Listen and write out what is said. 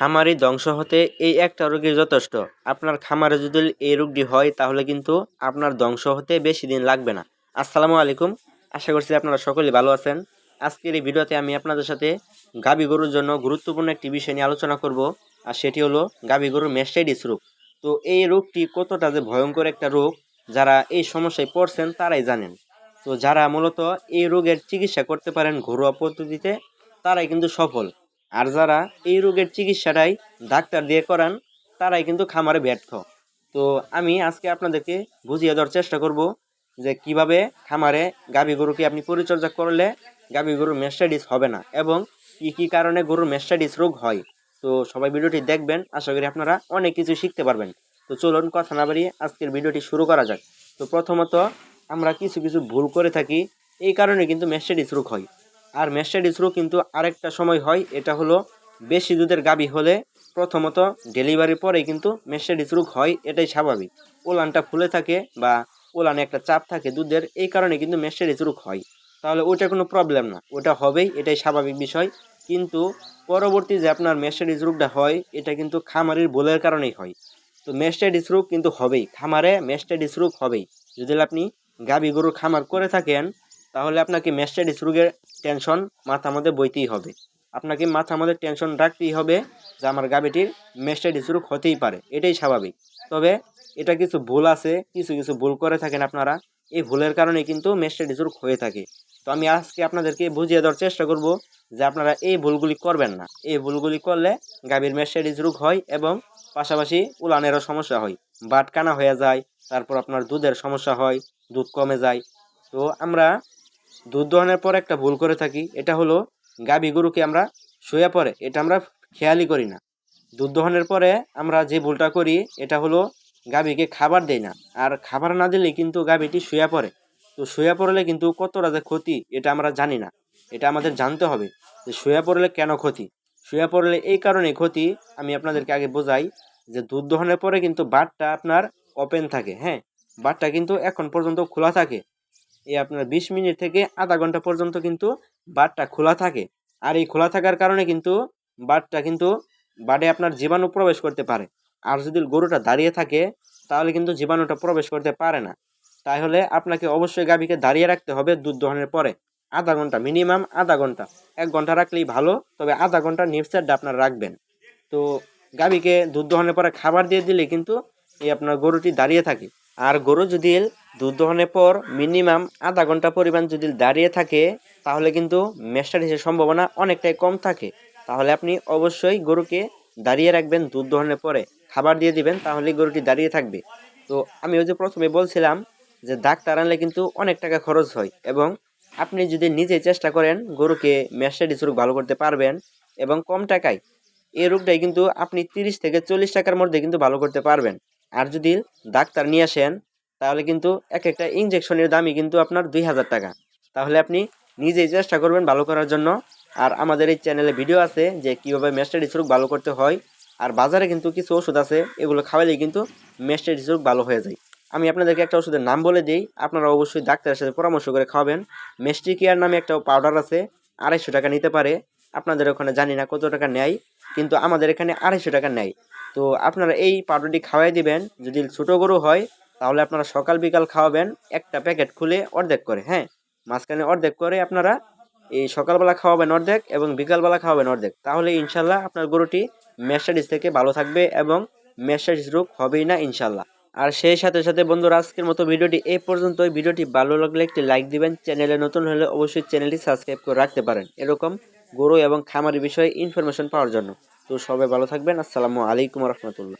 খামারি ধ্বংস হতে এই একটা রোগই যথেষ্ট। আপনার খামারে যদি এই রোগটি হয়, তাহলে কিন্তু আপনার ধ্বংস হতে বেশি দিন লাগবে না। আসসালামু আলাইকুম। আশা করছি আপনারা সকলেই ভালো আছেন। আজকের এই ভিডিওতে আমি আপনাদের সাথে গাবি গরুর জন্য গুরুত্বপূর্ণ একটি বিষয় নিয়ে আলোচনা করব, আর সেটি হলো গাবি গরুর মেস্টাইটিস রোগ। তো এই রোগটি কতটা যে ভয়ঙ্কর একটা রোগ, যারা এই সমস্যায় পড়ছেন তারাই জানেন। তো যারা মূলত এই রোগের চিকিৎসা করতে পারেন ঘরোয়া পদ্ধতিতে, তারাই কিন্তু সফল। আর যারা এই রোগের চিকিৎসাটাই ডাক্তার দিয়ে করান, তারাই কিন্তু খামারে ব্যর্থ। তো আমি আজকে আপনাদেরকে বুঝিয়ে দেওয়ার চেষ্টা করব যে কীভাবে খামারে গাভী গরুকে আপনি পরিচর্যা করলে গাভী গরুর মেস্টাইটিস হবে না এবং কি কি কারণে গরুর মেস্টাইটিস রোগ হয়। তো সবাই ভিডিওটি দেখবেন, আশা করি আপনারা অনেক কিছু শিখতে পারবেন। তো চলুন, কথা না বাড়িয়ে আজকের ভিডিওটি শুরু করা যাক। তো প্রথমত আমরা কিছু কিছু ভুল করে থাকি, এই কারণে কিন্তু মেস্টাইটিস রোগ হয়। আর মেস্টাইটিস রোগ কিন্তু আরেকটা সময় হয়, এটা হলো বেশি দুধের গাবি হলে প্রথমত ডেলিভারির পরেই কিন্তু মেস্টাইটিস রোগ হয়, এটাই স্বাভাবিক। ওলানটা ফুলে থাকে বা ওলানে একটা চাপ থাকে দুধের, এই কারণে কিন্তু মেস্টাইটিস রোগ হয়। তাহলে ওটা কোনো প্রবলেম না, ওটা হবেই, এটাই স্বাভাবিক বিষয়। কিন্তু পরবর্তী যে আপনার মেস্টাইটিস রোগটা হয়, এটা কিন্তু খামারির ভুলের কারণেই হয়। তো মেস্টাইটিস রোগ কিন্তু হবেই, খামারে মেস্টাইটিস রোগ হবেই। যদি আপনি গাবি গরুর খামার করে থাকেন তাহলে আপনাকে মেস্টাইটিস রোগের টেনশন মাথার মধ্যে বইতেই হবে। আপনাকে মাথার মধ্যে টেনশন রাখতেই হবে যে আমার গাবিটির মেস্টাইটিস রোগ হতেই পারে। এটাই স্বাভাবিক। তবে এটা কিছু ভুল আছে, কিছু কিছু ভুল করে থাকেন আপনারা। এই ভুলের কারণে কিন্তু মেস্টাইটিস রোগ হয়ে থাকে। তো আমি আজকে আপনাদেরকে বুঝিয়ে দেওয়ার চেষ্টা করব যে আপনারা এই ভুলগুলি করবেন না। এই ভুলগুলি করলে গাভীর মেস্টাইটিস রোগ হয় এবং পাশাপাশি উলানেরও সমস্যা হয়। বাট কানা হয়ে যায়, তারপর আপনার দুধের সমস্যা হয়, দুধ কমে যায়। তো আমরা দুধ দহনের পর একটা ভুল করে থাকি, এটা হলো গাভী গরুকে আমরা শুয়ে পড়ে, এটা আমরা খেয়ালই করি না। দুধ দহনের পরে আমরা যে ভুলটা করি, এটা হলো গাভীকে খাবার দেই না। আর খাবার না দিলে কিন্তু গাভীটি শুয়ে পড়ে। তো শুয়ে পড়লে কিন্তু কতটা যে ক্ষতি, এটা আমরা জানি না। এটা আমাদের জানতে হবে যে শুয়ে পড়লে কেন ক্ষতি? শুয়ে পড়লে এই কারণে ক্ষতি, আমি আপনাদেরকে আগে বোঝাই যে দুধ দহনের পরে কিন্তু বাটটা আপনার ওপেন থাকে হ্যাঁ? বাটটা কিন্তু এখন পর্যন্ত খোলা থাকে। এই আপনার বিশ মিনিট থেকে আধা ঘণ্টা পর্যন্ত কিন্তু বাটটা খোলা থাকে। আর এই খোলা থাকার কারণে কিন্তু বাটটা কিন্তু বাটে আপনার জীবাণু প্রবেশ করতে পারে। আর যদি গরুটা দাঁড়িয়ে থাকে, তাহলে কিন্তু জীবাণুটা প্রবেশ করতে পারে না। তাহলে আপনাকে অবশ্যই গাভীকে দাঁড়িয়ে রাখতে হবে দুধ দহনের পরে। আধা ঘণ্টা মিনিমাম আধা ঘণ্টা। এক ঘণ্টা রাখলেই ভালো, তবে আধা ঘণ্টা নিপসারটা আপনার রাখবেন। তো গাভীকে দুধ দহনের পরে খাবার দিয়ে দিলে কিন্তু এই আপনার গরুটি দাঁড়িয়ে থাকে। আর গরু যদি দুধ দহনের পর মিনিমাম আধা ঘণ্টা পরিমাণ যদি দাঁড়িয়ে থাকে, তাহলে কিন্তু মেস্টারিসের সম্ভাবনা অনেকটাই কম থাকে। তাহলে আপনি অবশ্যই গরুকে দাঁড়িয়ে রাখবেন দুধ দহনের পরে। খাবার দিয়ে দিবেন তাহলে গরুটি দাঁড়িয়ে থাকবে। তো আমি ওই যে প্রথমে বলছিলাম যে ডাক্তার আনলে কিন্তু অনেক টাকা খরচ হয় এবং আপনি যদি নিজে চেষ্টা করেন গরুকে মেস্টারিস রোগ ভালো করতে পারবেন এবং কম টাকায়, এই রোগটাই কিন্তু আপনি তিরিশ থেকে চল্লিশ টাকার মধ্যে কিন্তু ভালো করতে পারবেন। আর যদি ডাক্তার নিয়ে আসেন, তাহলে কিন্তু এক একটা ইঞ্জেকশনের দামই কিন্তু আপনার দুই হাজার টাকা। তাহলে আপনি নিজেই চেষ্টা করবেন ভালো করার জন্য। আর আমাদের এই চ্যানেলে ভিডিও আছে যে কীভাবে মেস্টারিস রোগ ভালো করতে হয়। আর বাজারে কিন্তু কিছু ওষুধ আছে, এগুলো খাওয়ালেই কিন্তু মেস্টারিস রোগ ভালো হয়ে যায়। আমি আপনাদেরকে একটা ওষুধের নাম বলে দিই, আপনারা অবশ্যই ডাক্তারের সাথে পরামর্শ করে খাওয়াবেন। মেস্টি কেয়ার নামে একটা পাউডার আছে, আড়াইশো টাকা নিতে পারে। আপনাদের ওখানে জানি না কত টাকা নেয়। কিন্তু আমাদের এখানে আড়াইশো টাকা নেয় তো আপনারা এই পাউডারটি খাওয়াই দিবেন, যদি ছোটো গরু হয়, তাহলে আপনারা সকাল বিকাল খাওয়াবেন, একটা প্যাকেট খুলে অর্ধেক করে হ্যাঁ? মাঝখানে অর্ধেক করে আপনারা এই সকালবেলা খাওয়াবেন অর্ধেক এবং বিকালবেলা খাওয়াবেন অর্ধেক। তাহলে ইনশাল্লাহ আপনার গরুটি মেসারিজ থেকে ভালো থাকবে এবং মেসারিজ রোগ হবেই না ইনশাল্লাহ। আর সেই সাথে সাথে বন্ধুরা, আজকের মতো ভিডিওটি এই পর্যন্তই। ভিডিওটি ভালো লাগলে একটি লাইক দিবেন। চ্যানেলে নতুন হলে অবশ্যই চ্যানেলটি সাবস্ক্রাইব করে রাখতে পারেন। এরকম গরু এবং খামারি বিষয়ে ইনফরমেশন পাওয়ার জন্য। তো সবাই ভালো থাকবেন। আসসালামু আলাইকুম রহমতুল্লাহ।